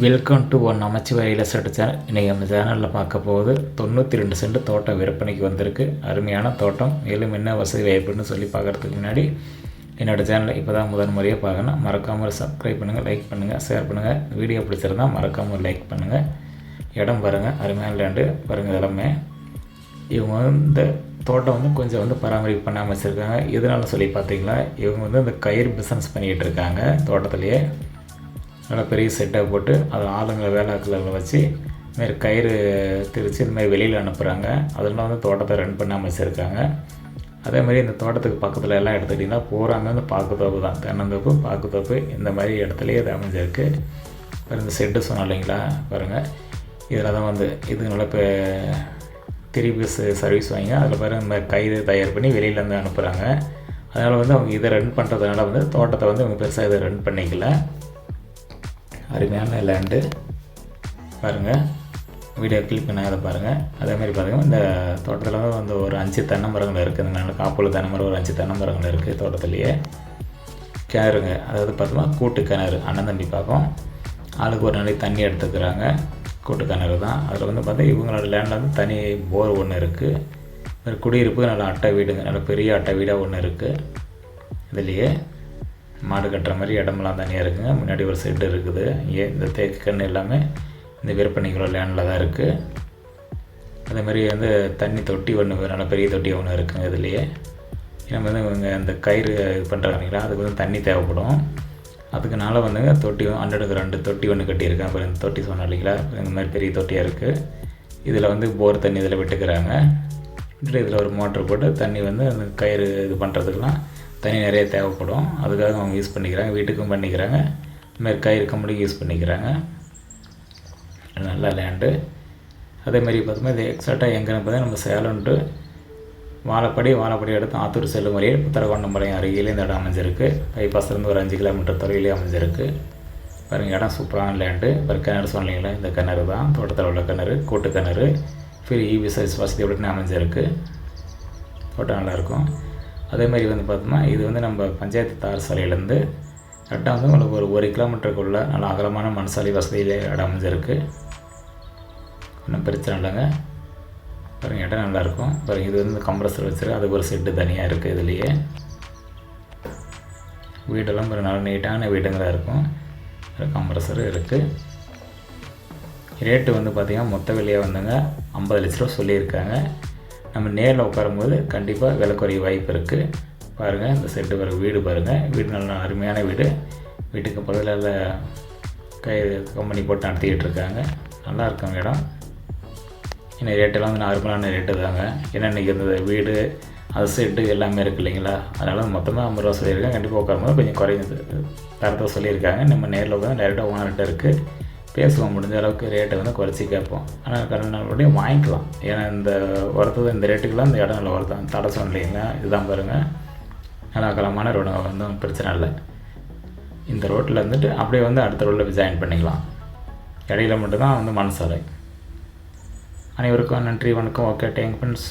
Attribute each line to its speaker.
Speaker 1: Welcome to one நமச்சிவாயில செட்டு channel இன்றைக்கி நம்ம சேனலில் பார்க்க போகுது தொண்ணூற்றி ரெண்டு சென்ட் தோட்டம் விற்பனைக்கு வந்திருக்கு. அருமையான தோட்டம் மேலும் என்ன வசதி வாய்ப்புன்னு சொல்லி பார்க்குறதுக்கு முன்னாடி என்னோடய சேனலை இப்போ தான் முதல் முறையாக பார்க்கணும் மறக்காமல் சப்ஸ்கிரைப் பண்ணுங்கள் லைக் பண்ணுங்கள் ஷேர் பண்ணுங்கள் வீடியோ பிடிச்சிருந்தா மறக்காமல் லைக் பண்ணுங்கள் இடம் பாருங்கள் அருமையான லேண்டு பாருங்கள் எல்லாமே. இவங்க வந்து இந்த தோட்டம் வந்து கொஞ்சம் வந்து பராமரிப்பு பண்ணாமல் வச்சுருக்காங்க. எதனால சொல்லி பார்த்தீங்களா? இவங்க வந்து இந்த கயிறு பிஸ்னஸ் பண்ணிகிட்டு இருக்காங்க தோட்டத்துலேயே. நல்லா பெரிய செட்டாக போட்டு அது ஆளுங்களை வேலைக்களில் வச்சு இதுமாரி கயிறு திரித்து இதுமாரி வெளியில் அனுப்புகிறாங்க அதெல்லாம் வந்து தோட்டத்தை ரன் பண்ண அமைச்சிருக்காங்க அதேமாதிரி இந்த தோட்டத்துக்கு பக்கத்தில் எல்லாம் எடுத்துக்கிட்டிங்கன்னா பூராமே வந்து பாக்குத்தோப்பு தான். தென்னந்தோப்பு பாக்குத்தோப்பு இந்த மாதிரி இடத்துலையே இது அமைஞ்சிருக்கு. பாருங்க இந்த செட்டு சொன்னோம் இல்லைங்களா? பாருங்கள் இதில் தான் வந்து இது நல்லா இப்போ திருப்பி சர்வீஸ் வாங்கி அதில் பாருங்க இந்த மாதிரி கயிறு தயார் பண்ணி வெளியிலேருந்து அனுப்புகிறாங்க அதனால் வந்து அவங்க இதை ரன் பண்ணுறதுனால வந்து தோட்டத்தை வந்து அவங்க பெருசாக இதை ரன் பண்ணிக்கல. அருமையான லேண்டு பாருங்கள் வீடியோ கிளிக் பண்ணாத பாருங்கள் அதே மாதிரி பாருங்கள் இந்த தோட்டத்தில் வந்து ஒரு அஞ்சு தென்னை மரங்கள் இருக்குது. இந்த தென்னை மரம் ஒரு அஞ்சு தென்னை மரங்கள் இருக்குது தோட்டத்துலேயே. கிணறுங்க. அதாவது பார்த்தோம்னா கூட்டு கிணறு அண்ணன் தம்பி பார்க்கும் ஆளுக்கு ஒரு நாளைக்கு தண்ணி எடுத்துக்கிறாங்க. கூட்டு கிணறு தான். அதில் வந்து பார்த்தா இவங்களோட லேண்டில் வந்து தனி போர் ஒன்று இருக்குது ஒரு குடியிருப்பு நல்ல அட்டை வீடுங்க. நல்ல பெரிய அட்டை வீடாக ஒன்று இருக்குது இதுலேயே மாடு கட்டுற மாதிரி இடமெல்லாம் தனியாக இருக்குங்க. முன்னாடி ஒரு செட்டு இருக்குது. ஏ இந்த தேக்கு கன்று எல்லாமே இந்த விற்பனைக்குள்ள லேண்டில் தான் இருக்குது அதே மாதிரி வந்து தண்ணி தொட்டி ஒன்று நல்ல பெரிய தொட்டி ஒன்று இருக்குங்க இதுலேயே. நம்ம வந்து இவங்க அந்த கயிறு இது பண்ணுறாங்க அதுக்கு வந்து தண்ணி தேவைப்படும். அதுக்குனால வந்துங்க தொட்டி ஹண்ட்ரடுக்கு ரெண்டு தொட்டி ஒன்று கட்டியிருக்கேன் அப்புறம் இந்த தொட்டி சொன்னோம் இல்லைங்களா? இந்த மாதிரி பெரிய தொட்டியாக இருக்குது இதில் வந்து போர் தண்ணி இதில் விட்டுக்கிறாங்க. விட்டுட்டு இதில் ஒரு மோட்ரு போட்டு தண்ணி வந்து அந்த கயிறு இது பண்ணுறதுக்கெலாம் தண்ணி நிறைய தேவைப்படும். அதுக்காக அவங்க யூஸ் பண்ணிக்கிறாங்க. வீட்டுக்கும் பண்ணிக்கிறாங்க. இதுமாரி கயிறு கம்பெனிக்கு யூஸ் பண்ணிக்கிறாங்க. நல்ல லேண்டு அதேமாரி பார்த்தோம்னா இது எக்ஸாக்டாக எங்கேன்னு பார்த்தா நம்ம சேலம் டு வாழப்படி வாழைப்படி எடுத்து ஆத்தூர் செல்லும் வரையே புத்தரகொண்டம்பாளையம் அருகில் இந்த இடம் அமைஞ்சிருக்கு. பைபாஸ்லேருந்து ஒரு அஞ்சு கிலோமீட்டர் தொலைவிலே அமைஞ்சிருக்கு. பாருங்கள் இடம் சூப்பரான லேண்டு இப்போ கிணறு சொன்னீங்களா இந்த கிணறு தான். தோட்டத்தில் உள்ள கிணறு கூட்டு கிணறு. ஃப்ரீ இவி சர்வீஸ் வசதியுடன் அமைஞ்சிருக்கு. தோட்டம் நல்லாயிருக்கும் அதே மாதிரி வந்து பார்த்தோம்னா இது வந்து நம்ம பஞ்சாயத்து தார் சாலையிலேருந்து கரெக்டாக வந்து உங்களுக்கு ஒரு ஒரு கிலோமீட்டருக்குள்ளே நல்ல அகலமான மண் சாலை வசதியிலே இடம் அமைஞ்சிருக்கு. ஒன்றும் பிரச்சனை இல்லைங்க. பாருங்கள் இடம் நல்லாயிருக்கும் பாருங்கள் இது வந்து கம்ப்ரஸர் வச்சுருக்கு. அதுக்கு ஒரு செட்டு தனியாக இருக்குது இதுலேயே. வீடெல்லாம் ஒரு நல்ல நீட்டான வீடுங்களாக இருக்கும். கம்ப்ரஸரும் இருக்குது ரேட்டு வந்து பார்த்திங்கன்னா மொத்த விலையாக வந்துங்க ஐம்பது லட்ச ரூபா சொல்லியிருக்காங்க. நம்ம நேரில் உட்காரும்போது கண்டிப்பாக விலை குறைய வாய்ப்பு இருக்குது பாருங்கள் இந்த செட்டு பிறகு வீடு பாருங்கள் வீடு நல்ல அருமையான வீடு. வீட்டுக்கு பக்கத்தில் கை கம்பெனி போட்டு நடத்திக்கிட்டு இருக்காங்க. நல்லா இருக்கும் இடம். இன்னும் ரேட்டெல்லாம் வந்து நார்மலான ரேட்டு தாங்க. ஏன்னா இன்றைக்கி இந்த வீடு அது செட்டு எல்லாமே இருக்குது இல்லைங்களா? அதனால் மொத்தமாக ஐம்பது ரூபா சொல்லியிருக்காங்க. கண்டிப்பாக உட்காரும்போது கொஞ்சம் குறைஞ்சது தரத்தை சொல்லியிருக்காங்க. நம்ம நேரில் உட்காந்து டேரெக்டாக ஓனர்கிட்ட இருக்குது பேசுவோம். முடிஞ்ச அளவுக்கு ரேட்டை வந்து குறைச்சி கேட்போம். ஆனால் கரெக்டாக வாங்கிக்கலாம். ஏன்னா இந்த உரத்தது இந்த ரேட்டுக்கெலாம் இந்த இடம் நல்ல உரத்தான் தடை சொன்னீங்க இதுதான் பாருங்கள் நல்லா கலமான ரோடு வந்து பிரச்சனை இல்லை. இந்த ரோட்டில் இருந்துட்டு அப்படியே வந்து அடுத்த ரோட்டில் ஜாயின் பண்ணிக்கலாம். இடையில மட்டும்தான் வந்து மனசாலை அனைவருக்கும் நன்றி வணக்கம். Okay thank friends